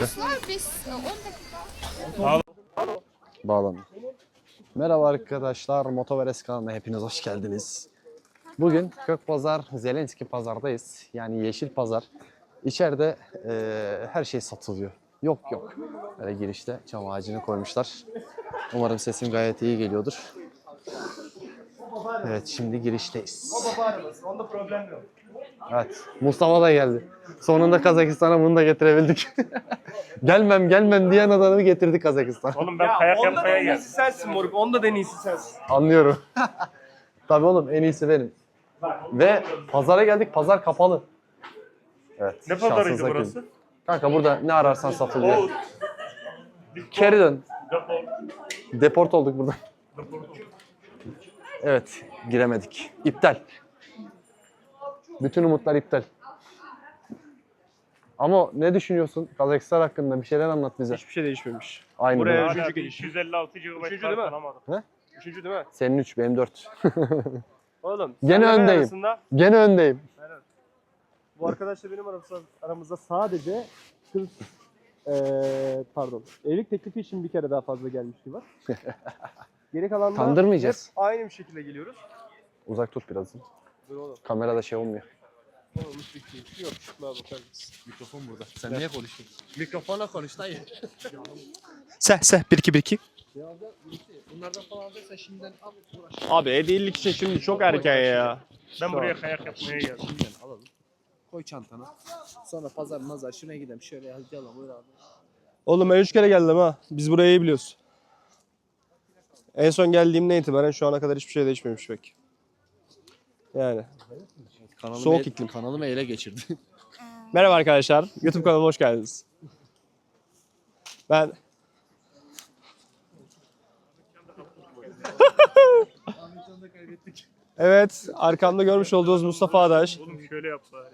Var biz e, 10 dakika. Bağlanın. Merhaba arkadaşlar, Motoveres kanalına hepiniz hoş geldiniz. Bugün Kökpazar, Zelenski pazardayız. Yani Yeşil Pazar. İçeride eee, her şey satılıyor. Yok yok. Böyle girişte çam ağacını koymuşlar. Umarım sesim gayet iyi geliyordur. Evet, şimdi girişteyiz. Onda problem yok. Evet, Mustafa da geldi. Sonunda Kazakistan'a bunu da getirebildik. gelmem gelmem diyen adamı getirdik Kazakistan'a. Oğlum ben Ya kayak onda da yapmaya en geldim. iyisi sensin moruk. Onda da en iyisi sensin. Anlıyorum. Tabii oğlum en iyisi benim. Ve pazara geldik. Pazar kapalı. Evet. Ne pazarıydı şansınıza burası? Kanka burada ne ararsan satılıyor. O Geri dön. depo. Deport olduk burada. Evet. Giremedik. İptal. Bütün umutlar iptal. Ama ne düşünüyorsun Kazakistan hakkında? Bir şeyler anlat bize. Hiçbir şey değişmemiş. Aynı. Buraya- değil mi? Üçüncü geliş. 256 GB Üçüncü kart değil mi? alamadım. Üçüncü değil mi? Senin 3, benim 4. Oğlum. Gene senle ben öndeyim. arasında- Gene öndeyim. bu arkadaşla benim aramızda, aramızda sadece kız eee pardon evlilik teklifi için bir kere daha fazla gelmişliği var. Geri kalanlar Kandırmayacağız. hep aynı bir şekilde geliyoruz. Uzak tut biraz. Dur oğlum. Kamerada şey olmuyor. Olmuş bir şey yok. Şuna bakar mısın? Mikrofon burada. Sen niye konuşuyorsun? Mikrofona konuş dayı. Seh seh 1 2 1 2. Bunlardan falan alırsan şimdiden al uğraş. Abi hediyelik için şimdi çok erken ya. Ben buraya kayak yapmaya geldim. Şimdiden alalım. Koy çantana. Sonra pazar mazar şuraya gidelim. Şöyle hadi alalım buyur abi. Oğlum ben üç kere geldim ha. Biz burayı iyi biliyoruz. En son geldiğimden itibaren şu ana kadar hiçbir şey değişmemiş pek. Yani. Kanalımı Soğuk el- iklim. Kanalımı ele geçirdi. Merhaba arkadaşlar. YouTube kanalıma hoş geldiniz. Ben Evet, arkamda görmüş olduğunuz Mustafa Adaş. Oğlum şöyle yap bari.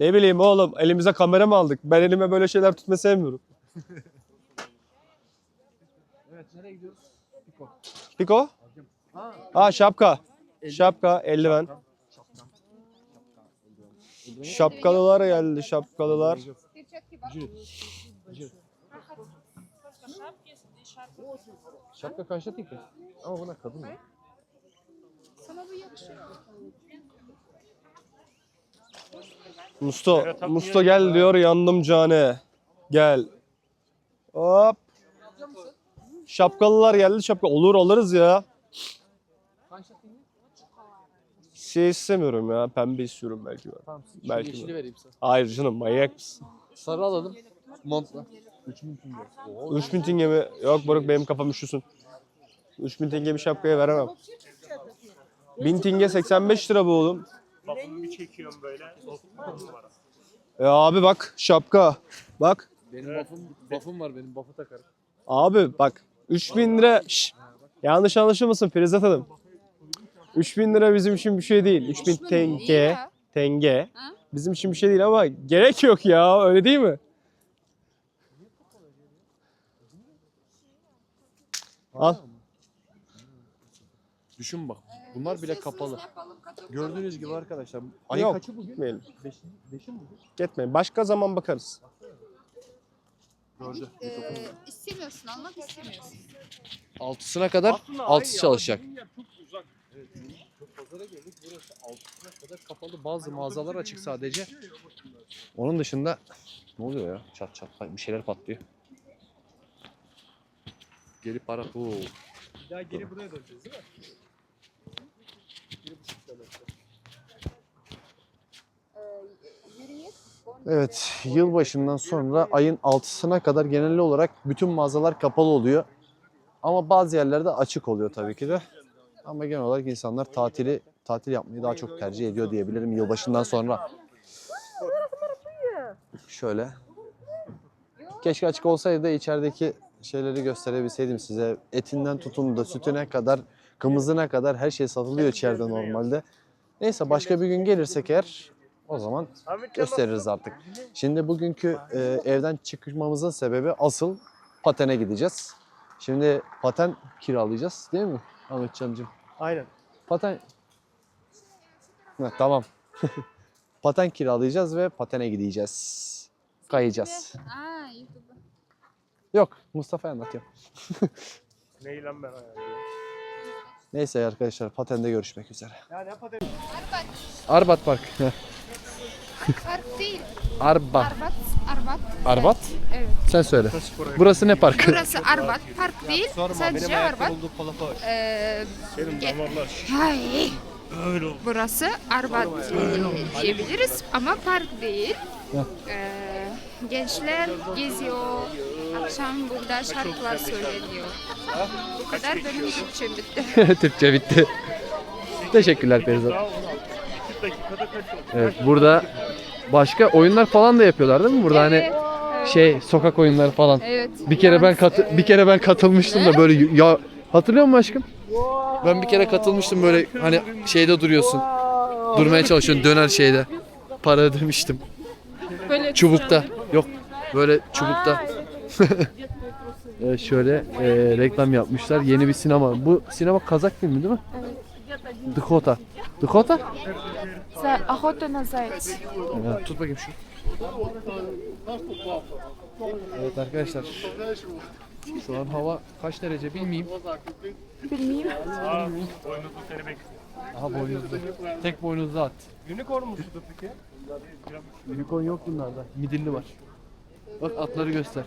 Ne bileyim oğlum, elimize kamera mı aldık? Ben elime böyle şeyler tutmayı sevmiyorum. evet nereye gidiyoruz? Piko. Piko? Ha. Şapka. Şapka, eldiven. Şapka. Şapka. Eldiven. Şapkalılar geldi, şapkalılar. Şapka kaçta ki? Ama buna kadın mı? Sana bu yakışıyor. Musto, Musto gel diyor yandım cane. Gel. Hop. Şapkalılar geldi şapka. Olur alırız ya. Şey istemiyorum ya. Pembe istiyorum belki ben. Tamam. Belki Belki yeşili vereyim sana. Hayır canım manyak mısın? Sarı alalım. Montla. 3000 tünge. Oo. 3000 tenge mi? Yok Boruk benim kafam üşüsün. 3000 tenge bir şapkaya veremem. 1000 tenge 85 lira bu oğlum. Bakımı bir çekiyorum böyle. On numara. E abi bak şapka. Bak. Benim buff'um, buff'um var benim buff'u takarım. Abi bak 3000 lira Şş, yanlış anlaşılmasın Firizat Hanım. 3000 lira bizim için bir şey değil. 3000 İyi tenge, ya. tenge Ha? bizim için bir şey değil ama gerek yok ya öyle değil mi? Al. Düşün bak. Bunlar bile kapalı. Gördüğünüz gibi arkadaşlar. Ayın Yok, kaçı bugün? Gitmeyelim. Beş, beşi mi bugün? Gitmeyin. Başka zaman bakarız. Gördü. Ee, istemiyorsun almak istemiyorsun. Altısına kadar altısı çalışacak. Pazara geldik. Burası altısına kadar kapalı. Bazı mağazalar açık sadece. Onun dışında ne oluyor ya? Çat çat bir şeyler patlıyor. Geri para. Oo. Bir daha geri buraya döneceğiz değil mi? Evet, yılbaşından sonra ayın 6'sına kadar genel olarak bütün mağazalar kapalı oluyor. Ama bazı yerlerde açık oluyor tabii ki de. Ama genel olarak insanlar tatili tatil yapmayı daha çok tercih ediyor diyebilirim yılbaşından sonra. Şöyle. Keşke açık olsaydı da içerideki şeyleri gösterebilseydim size. Etinden tutun da sütüne kadar, kımızına kadar her şey satılıyor içeride normalde. Neyse başka bir gün gelirsek eğer o zaman gösteririz artık. Şimdi bugünkü e, evden çıkmamızın sebebi asıl patene gideceğiz. Şimdi paten kiralayacağız değil mi Ahmetcan'cığım? Aynen. Paten... Heh, tamam. paten kiralayacağız ve patene gideceğiz. kayacağız. Aa, YouTube. Yok Mustafa anlatıyor. Neyi lan ben ayarlıyorum. Neyse arkadaşlar patende görüşmek üzere. Ya ne paten? Arbat. Arbat Park. Park değil. Arbat. Arbat. Arbat. Arbat? Evet. Sen söyle. Burası ne parkı? Burası Arbat. Park değil. Sadece Arbat. Ee, Ay. öyle oldu. Burası Arbat diyebiliriz ama park değil. Ee, gençler geziyor. Akşam burada şarkılar söyleniyor. Bu kadar benim Türkçem bitti. Türkçe bitti. Teşekkürler Ferizat. Daha 16. 2 dakikada kaç oldu? Evet burada başka oyunlar falan da yapıyorlar değil mi? Burada hani Evet, evet. şey sokak oyunları falan. Evet. Bir kere ben katı bir kere ben katılmıştım da böyle ya hatırlıyor musun aşkım? Ben bir kere katılmıştım böyle hani şeyde duruyorsun. Durmaya çalışıyorsun döner şeyde. Para ödemiştim. Böyle Çubukta. Yok böyle çubukta. Şöyle e, reklam yapmışlar. Yeni bir sinema. Bu sinema Kazak filmi değil mi? Evet. Dakota. Dakota? За охота на зайца. Evet, tut bakayım şu. Evet arkadaşlar. Şu an hava kaç derece bilmeyeyim. Aa, boynuzlu seni bekliyor. Aha boynuzlu. Tek boynuzlu at. Unicorn mu şurada peki? Unicorn yok bunlarda. Midilli var. Bak atları göster.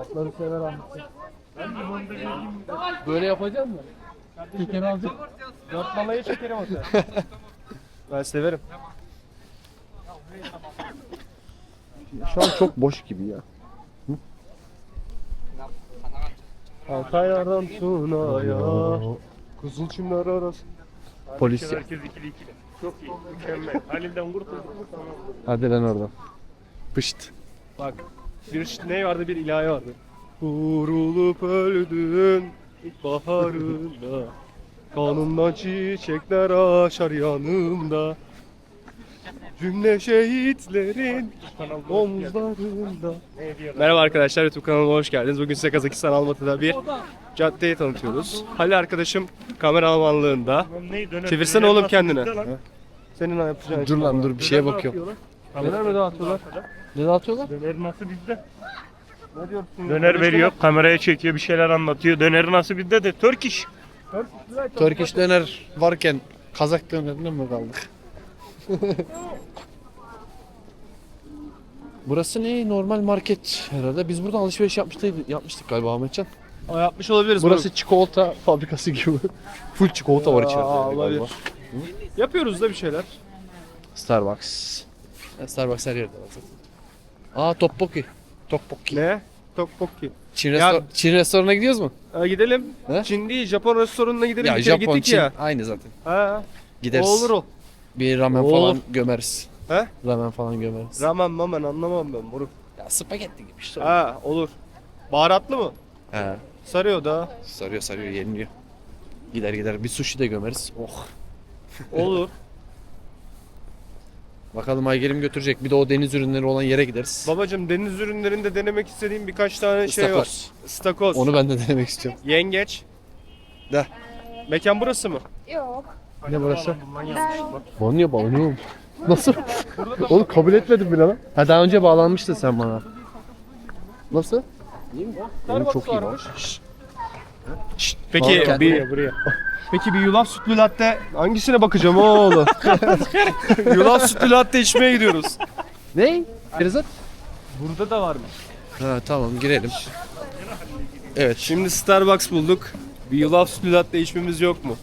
Atları sever Ahmet. Böyle yapacak mı? Tekeri alacak. Dört malayı çekerim o zaman. ben severim. Şu an çok boş gibi ya. Antalya'dan Tuna'ya. Kızıl çimler arası. Polis ya. Herkes ikili ikili. Çok iyi. Mükemmel. Halil'den kurtulduk tamam. Hadi lan oradan. Pışt. Bak bir ne vardı bir ilahi vardı. Vurulup öldün baharında Kanımdan çiçekler açar yanımda Cümle şehitlerin omuzlarında? Merhaba arkadaşlar YouTube kanalıma hoş geldiniz. Bugün size Kazakistan Almatı'da bir caddeyi tanıtıyoruz. Halil arkadaşım neyi döner? Çevirsene oğlum kendine. Senin yapacağın Dur lan dur bir şeye bakıyorum. Neler mi dağıtıyorlar? Ne dağıtıyorlar? Döner nasıl bizde? Ne diyorsun? Döner veriyor, kameraya çekiyor, bir şeyler anlatıyor. Döneri nasıl bizde de Türk iş. Turkish döner varken Kazak dönerine mi kaldık? Burası ne? Normal market herhalde. Biz burada alışveriş yapmıştık, yapmıştık galiba Ahmetcan. Aa, yapmış olabiliriz. Burası çikolata fabrikası gibi. Full çikolata var içeride yani olabilir. galiba. Yapıyoruz da bir şeyler. Starbucks. Starbucks her yerde var zaten. Aa tteokbokki. Tteokbokki. Ne? Tteokbokki. Çin, Ya- restor- Çin restoranına gidiyoruz mu? Ha, gidelim. He? Çin değil, Japon restoranına gidelim. ya bir kere Japon, gittik Çin ya. aynı zaten. Ha, Gideriz. o olur o. Bir ramen Olur. falan gömeriz. He? Ramen falan gömeriz. Ramen mamen anlamam ben moruk. ya spagetti gibi işte. Ha olur. Baharatlı mı? He. Sarıyor da. Sarıyor sarıyor yeniliyor. Gider gider bir sushi de gömeriz. Oh. Olur. Bakalım Aygerim götürecek. Bir de o deniz ürünleri olan yere gideriz. Babacım deniz ürünlerinde denemek istediğim birkaç tane şey var. İstakoz. Stakoz. Onu ben de denemek istiyorum. Yengeç. De. Mekan burası mı? Yok. Ne burası? Niye bağlanıyor Nasıl? Oğlum kabul etmedin bile lan. Ha daha önce bağlanmıştın sen bana. Nasıl? İyi mi? Oğlum çok iyi lan. Peki Vallahi bir Buraya, buraya. Peki bir yulaf sütlü latte hangisine bakacağım oğlum? yulaf sütlü latte içmeye gidiyoruz. Ne? Ferizat? Burada da var mı? Ha tamam girelim. Evet. Şimdi Starbucks bulduk. Bir yulaf sütlü latte içmemiz yok mu?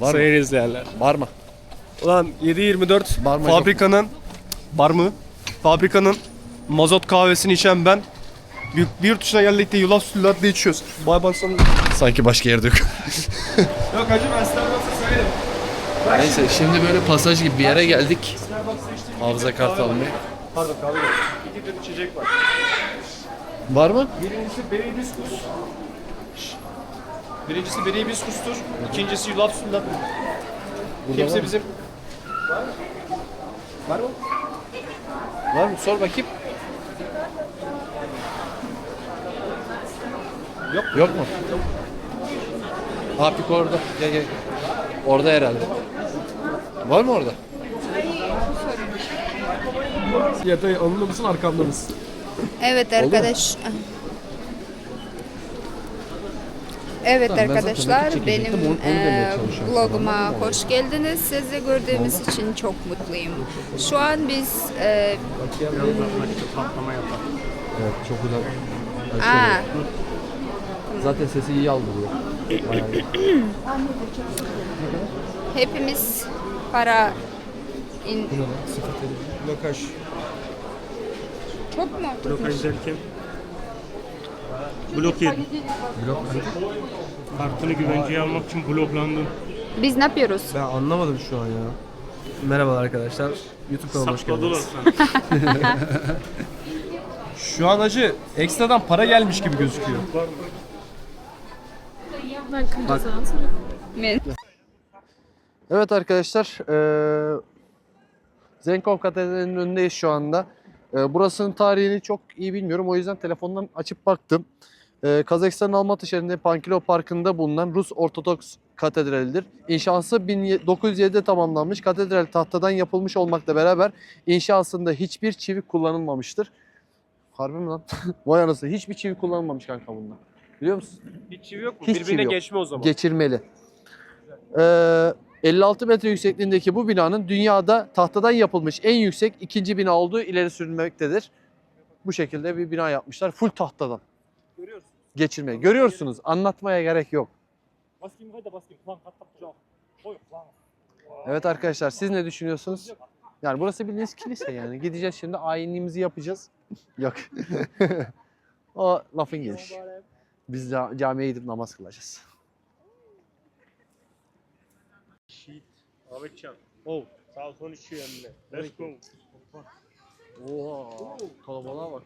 Var mı? Sayın izleyenler. Var mı? Ulan 7-24 Var mı, fabrikanın var mı? Fabrikanın mazot kahvesini içen ben bir, bir dışına geldik de yulaf sütlü latte içiyoruz. Bay. Sanki başka yerde yok. Yok hacı ben Starbucks'a söyledim. Neyse şimdi böyle pasaj gibi bir yere geldik. Hafıza kartı almaya. Pardon kahve yok. İki tür içecek var. Var mı? Birincisi beri hibiskus. Birincisi beri hibiskustur. İkincisi yulaf latte. Kimse bizim... Var mı? Var mı? Var mı? Sor bakayım. Yok. Yok mu? Ha Piko orada. Gel gel. Orada herhalde. Var mı orada? Fiyata alınır mısın arkamda mısın? Evet arkadaş. Evet Tamam, ben zaten arkadaşlar nakit benim e, vloguma hoş geldiniz. Sizi gördüğümüz için çok mutluyum. Şu an biz e. Evet çok güzel. aa, Zaten sesi iyi iyi. Hepimiz para in, Blokaj. çok mu? Blokaj derken blok yedim. Kartını güvenceye almak için bloklandım. Biz ne yapıyoruz? Ben anlamadım şu an ya. Merhabalar arkadaşlar. YouTube kanalıma hoş geldiniz. Şu an acı ekstradan para gelmiş gibi gözüküyor. Men- Evet arkadaşlar, eee Zenkov Katedrali'nin önündeyiz şu anda. Eee, burasının tarihini çok iyi bilmiyorum. O yüzden telefondan açıp baktım. Eee Kazakistan'ın Almatı şehrinde Pankilo Parkı'nda bulunan Rus Ortodoks Katedrali'dir. İnşası 1907'de tamamlanmış. Katedral tahtadan yapılmış olmakla beraber inşasında hiçbir çivi kullanılmamıştır. Harbi mi lan? Vay anasını. Hiçbir çivi kullanılmamış kanka bunda. Biliyor musun? Hiç çivi yok mu? Hiç Birbirine çivi yok. geçme o zaman. geçirmeli. Ee, 56 metre yüksekliğindeki bu binanın dünyada tahtadan yapılmış en yüksek ikinci bina olduğu ileri sürülmektedir. Bu şekilde bir bina yapmışlar. Full tahtadan. Görüyorsun. Geçirmeli. Görüyorsunuz. Anlatmaya gerek yok. Basayım kayda basayım. Lan kat. Koy lan. Evet arkadaşlar siz ne düşünüyorsunuz? Yani burası bildiğiniz kilise yani. Gideceğiz şimdi ayinliğimizi yapacağız. yok. o lafın gelişi. Biz de camiye gidip namaz kılacağız. Ahmetcan. Oh. Sağ son içiyor emmi. Let's go. Oha kalabalığa bak.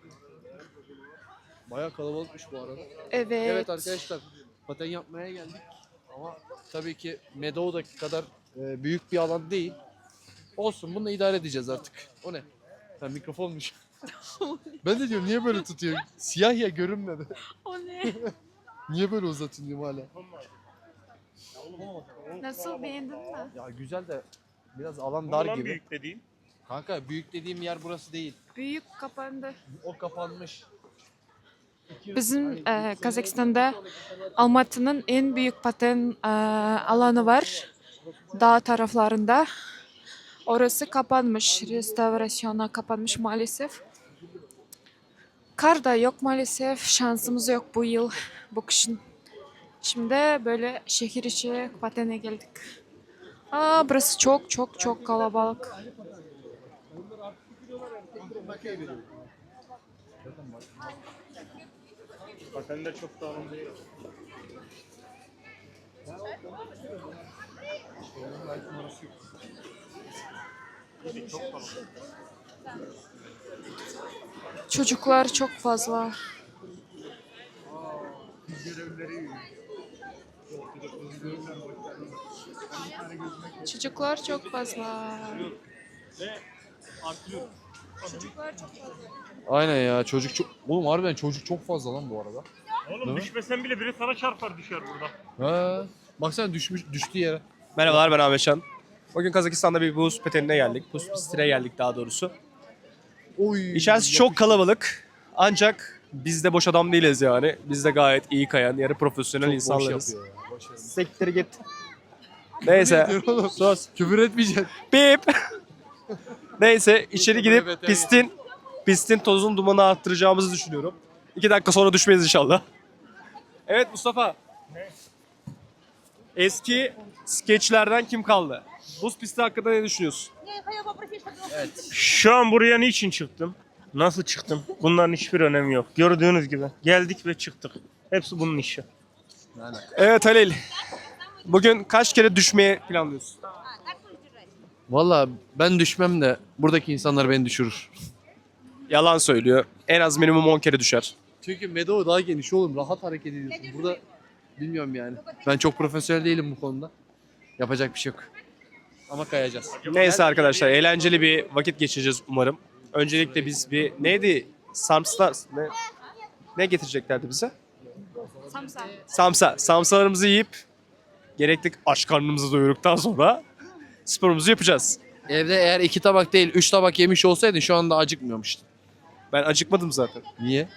Baya kalabalıkmış bu arada. Evet. Evet arkadaşlar paten yapmaya geldik ama tabii ki Meadow'daki kadar e, büyük bir alan değil. Olsun bunu idare edeceğiz artık. O ne? Ha mikrofonmuş. ben de diyorum niye böyle tutuyor? Siyah ya görünmedi. O ne? Niye böyle uzatın diyorum hala. Nasıl beğendin mi? Ya güzel de biraz alan dar gibi. büyük dediğim. Kanka büyük dediğim yer burası değil. Büyük kapandı. O kapanmış. Bizim e, Kazakistan'da Almatı'nın en büyük paten e, alanı var. Dağ taraflarında. Orası kapanmış. Restorasyona kapanmış maalesef. Kar da yok maalesef. Şansımız yok bu yıl, bu kışın. Şimdi böyle şehir içi patene geldik. Aa, burası çok çok çok kalabalık. Patende çok dağılım değil. Çocuklar çok fazla. Çocuklar çok fazla. Aynen ya çocuk çok... Oğlum harbiden çocuk çok fazla lan bu arada. Oğlum Değil mi? düşmesen bile biri sana çarpar düşer burada. Ha. Baksana düşmüş düştü yere. Merhabalar ben Ahmetcan. Bugün Kazakistan'da bir buz petenine geldik. Buz pistine geldik daha doğrusu. Oy. İçerisi çok kalabalık. Ancak biz de boş adam değiliz yani. Biz de gayet iyi kayan, yarı profesyonel insanlarız. Sektir git. Neyse. Sus. Küfür etmeyeceksin. Bip. Neyse içeri gidip pistin pistin tozun dumanı arttıracağımızı düşünüyorum. İki dakika sonra düşmeyiz inşallah. Evet Mustafa. Eski skeçlerden kim kaldı? Buz pisti hakkında ne düşünüyorsun? Şu an buraya niçin çıktım? Nasıl çıktım? Bunların hiçbir önemi yok. Gördüğünüz gibi. Geldik ve çıktık. Hepsi bunun işi. Evet Halil. Bugün kaç kere düşmeye planlıyorsun? Valla ben düşmem de buradaki insanlar beni düşürür. Yalan söylüyor. En az minimum 10 kere düşer. Çünkü Meadow daha geniş oğlum. Rahat hareket ediyorsun. Burada bilmiyorum yani. Ben çok profesyonel değilim bu konuda. Yapacak bir şey yok. Ama kayacağız. Neyse arkadaşlar eğlenceli bir vakit geçireceğiz umarım. Öncelikle biz bir neydi? Samsa ne, ne getireceklerdi bize? Samsa. Samsa. Samsalarımızı yiyip gerekli aç karnımızı doyurduktan sonra sporumuzu yapacağız. Evde eğer iki tabak değil üç tabak yemiş olsaydın şu anda acıkmıyormuştun. Ben acıkmadım zaten. Niye?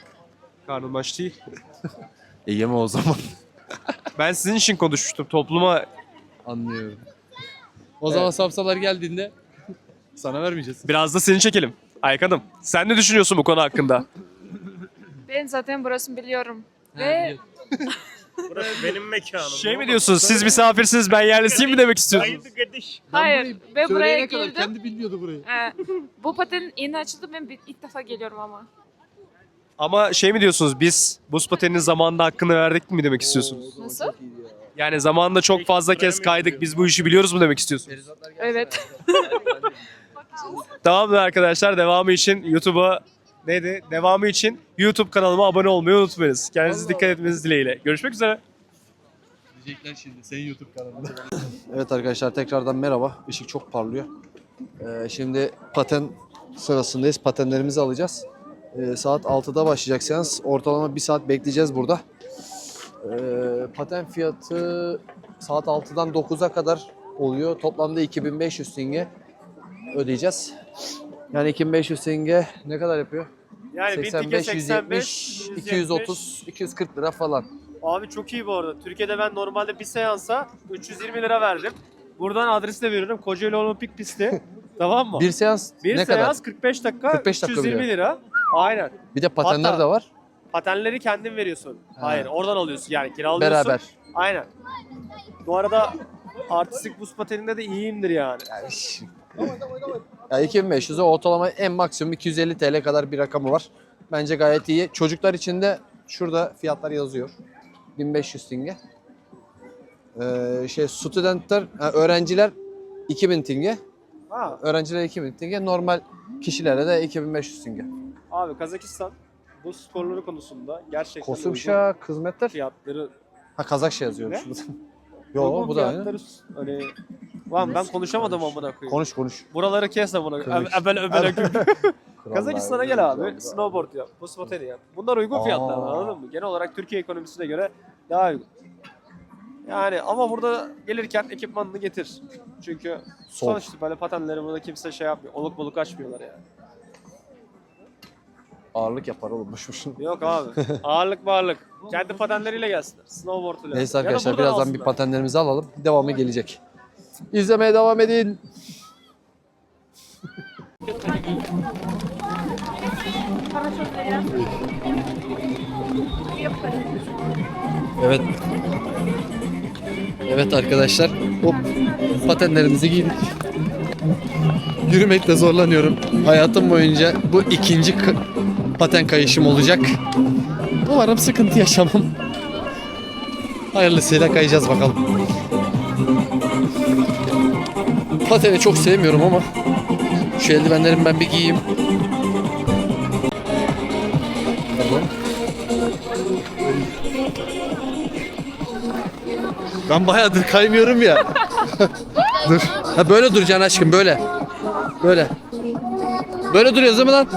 Karnım aç değil. E yeme o zaman. Ben sizin için konuşmuştum. Topluma Anlıyorum. O zaman sapsalar geldiğinde sana vermeyeceğiz. biraz da seni çekelim. Aykan'ım sen ne düşünüyorsun bu konu hakkında? Ben zaten burasını biliyorum. Ve Burası benim mekanım. Şey mi diyorsunuz siz misafirsiniz ben yerlisiyim mi demek istiyorsunuz? Haydi kardeş. hayır ve buraya geldim. kendi bilmiyordu burayı. Ee, bu paten yeni açıldı ben bir- ilk defa geliyorum ama. Ama şey mi diyorsunuz biz buz pateninin zamanında hakkını verdik mi demek istiyorsunuz? Nasıl? Yani zamanında çok fazla kez kaydık biz bu işi biliyoruz mu demek istiyorsunuz? Evet. Tamamdır arkadaşlar devamı için YouTube'a neydi? Devamı için YouTube kanalıma abone olmayı unutmayınız. Kendinize dikkat etmeniz dileğiyle. Görüşmek üzere. Diyecekler şimdi senin YouTube kanalında. Evet arkadaşlar tekrardan merhaba. Işık çok parlıyor. Ee, şimdi paten sırasındayız. Patenlerimizi alacağız. Ee, saat 6'da başlayacak seans. Ortalama bir saat bekleyeceğiz burada. Ee, paten fiyatı saat 6'dan 9'a kadar oluyor. Toplamda 2500 tenge ödeyeceğiz. Yani 2500 tenge ne kadar yapıyor? Yani 85, 170, 230, 240 lira falan. Abi çok iyi bu arada. Türkiye'de ben normalde bir seansa 320 lira verdim. Buradan adresi de veriyorum. Kocaeli Olimpik pisti. tamam mı? Bir seans Bir ne seans kadar? 45 dakika, 45 dakika 320 bile. lira. Aynen. Bir de patenler Hatta- de var. Patenleri kendin veriyorsun. Ha. Hayır, oradan alıyorsun yani kiralıyorsun. Beraber. Aynen. Bu arada artistik buz pateninde de iyiyimdir yani. Ya 2500'e ortalama en maksimum 250 TL kadar bir rakamı var. Bence gayet iyi. Çocuklar için de şurada fiyatlar yazıyor. 1500 tenge. Ee, şey studentler, ha, öğrenciler 2000 tenge. Ha, Öğrenciler 2000 tenge. Normal kişilere de 2500 tenge. Abi Kazakistan bu sporları konusunda gerçekten uygun Kosumşa hizmetler. fiyatları Ha Kazakça yazıyor Ne? şurada. Yo bu da aynı. hani Lan ben konuşamadım amına koyayım. Konuş konuş. Buraları kes amına koyayım. Konuş. Ebele Kazakistan'a gel abi. Snowboard yap. Buz pateni yap. Bunlar uygun Aa. fiyatlar anladın mı? Genel olarak Türkiye ekonomisine göre daha uygun. Yani ama burada gelirken ekipmanını getir. Çünkü Soğuk. sonuçta böyle patenleri burada kimse şey yapmıyor. Oluk boluk açmıyorlar yani. Ağırlık yapar oğlum boş boşuna. Yok abi. Ağırlık varlık. Kendi patenleriyle gelsinler. Snowboard ile. Neyse Ya da arkadaşlar buradan birazdan bir alsınlar. patenlerimizi alalım. Devamı gelecek. İzlemeye devam edin. Evet. Evet arkadaşlar. Hop. Patenlerimizi giydik. Yürümekte zorlanıyorum. Hayatım boyunca bu ikinci k- paten kayışım olacak. Umarım sıkıntı yaşamam. Hayırlısıyla kayacağız bakalım. Pateni çok sevmiyorum ama şu eldivenlerimi ben bir giyeyim. Ben bayağıdır kaymıyorum ya. Dur. Ha böyle duracaksın aşkım böyle. Böyle. Böyle duruyoruz değil mi lan?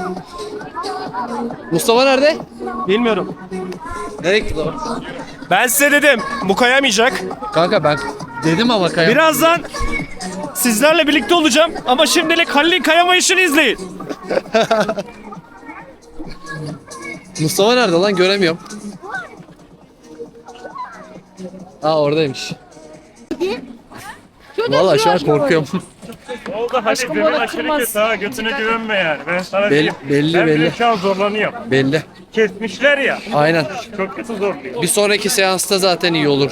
Mustafa nerede? Bilmiyorum. Nereye gitti lan? Ben size dedim. Bu kayamayacak. Kanka ben dedim ama kayam. Birazdan sizlerle birlikte olacağım. Ama şimdilik Halil'in kayamayışını izleyin. Mustafa nerede lan göremiyorum. Aa oradaymış. Vallahi şu an korkuyorum. Oldu hadi demin aşırı kötü ha götüne güvenme yani. Ben sana Belli- diyeyim. belli, ben belli. şu an zorlanıyorum. Belli. Kesmişler ya. Aynen. Çok kötü zorluyor. Bir sonraki seansta zaten iyi olur.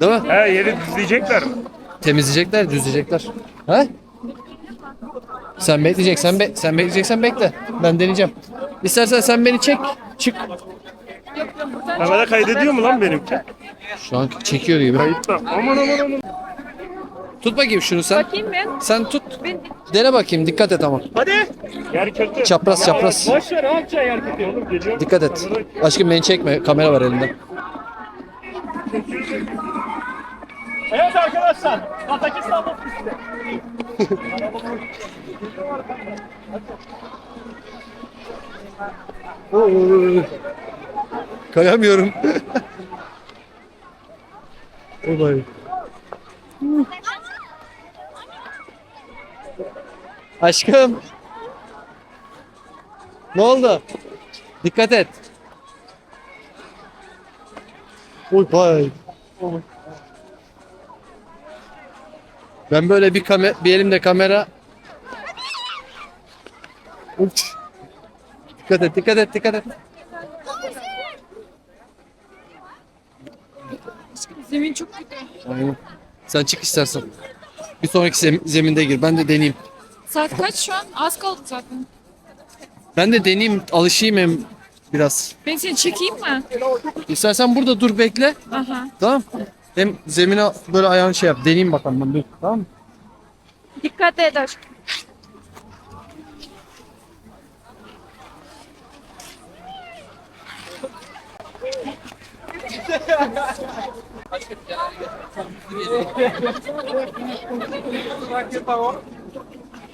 Değil mi? He yeri düzleyecekler mi? Temizleyecekler, düzleyecekler. He? Sen bekleyeceksen be sen bekleyeceksen bekle. Ben deneyeceğim. İstersen sen beni çek. Çık. Kamera kaydediyor mu lan benimki? Şu an çekiyor gibi. Kayıtta. Aman aman aman. Tut bakayım şunu sen. Bakayım ben. Sen tut. Dene bakayım. Dikkat et ama. Hadi. Yer kötü. Çapraz çapraz. Boş ver ne yapacaksın yer kötü. Oğlum geliyor. Dikkat et. Aşkım beni çekme. Kamera var elinde. Evet arkadaşlar. Kazakistan pisti. Kayamıyorum. Olay. Aşkım. Ne oldu? Dikkat et. Oy vay. Ben böyle bir kamera, bir elimde kamera. Uç. Dikkat et, dikkat et, dikkat et. Zemin çok kötü. Aynen. Sen çık istersen. Bir sonraki zem- zeminde gir. Ben de deneyeyim. Saat kaç şu an? Az kaldı zaten. Ben de deneyeyim, alışayım hem biraz. Ben seni çekeyim mi? İstersen burada dur bekle. Aha. Tamam. Hem zemine böyle ayağını şey yap. Deneyeyim bakalım ben dur. Tamam mı? Dikkat et aşkım.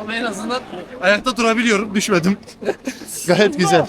Ama en azından ayakta durabiliyorum. Düşmedim. Gayet güzel.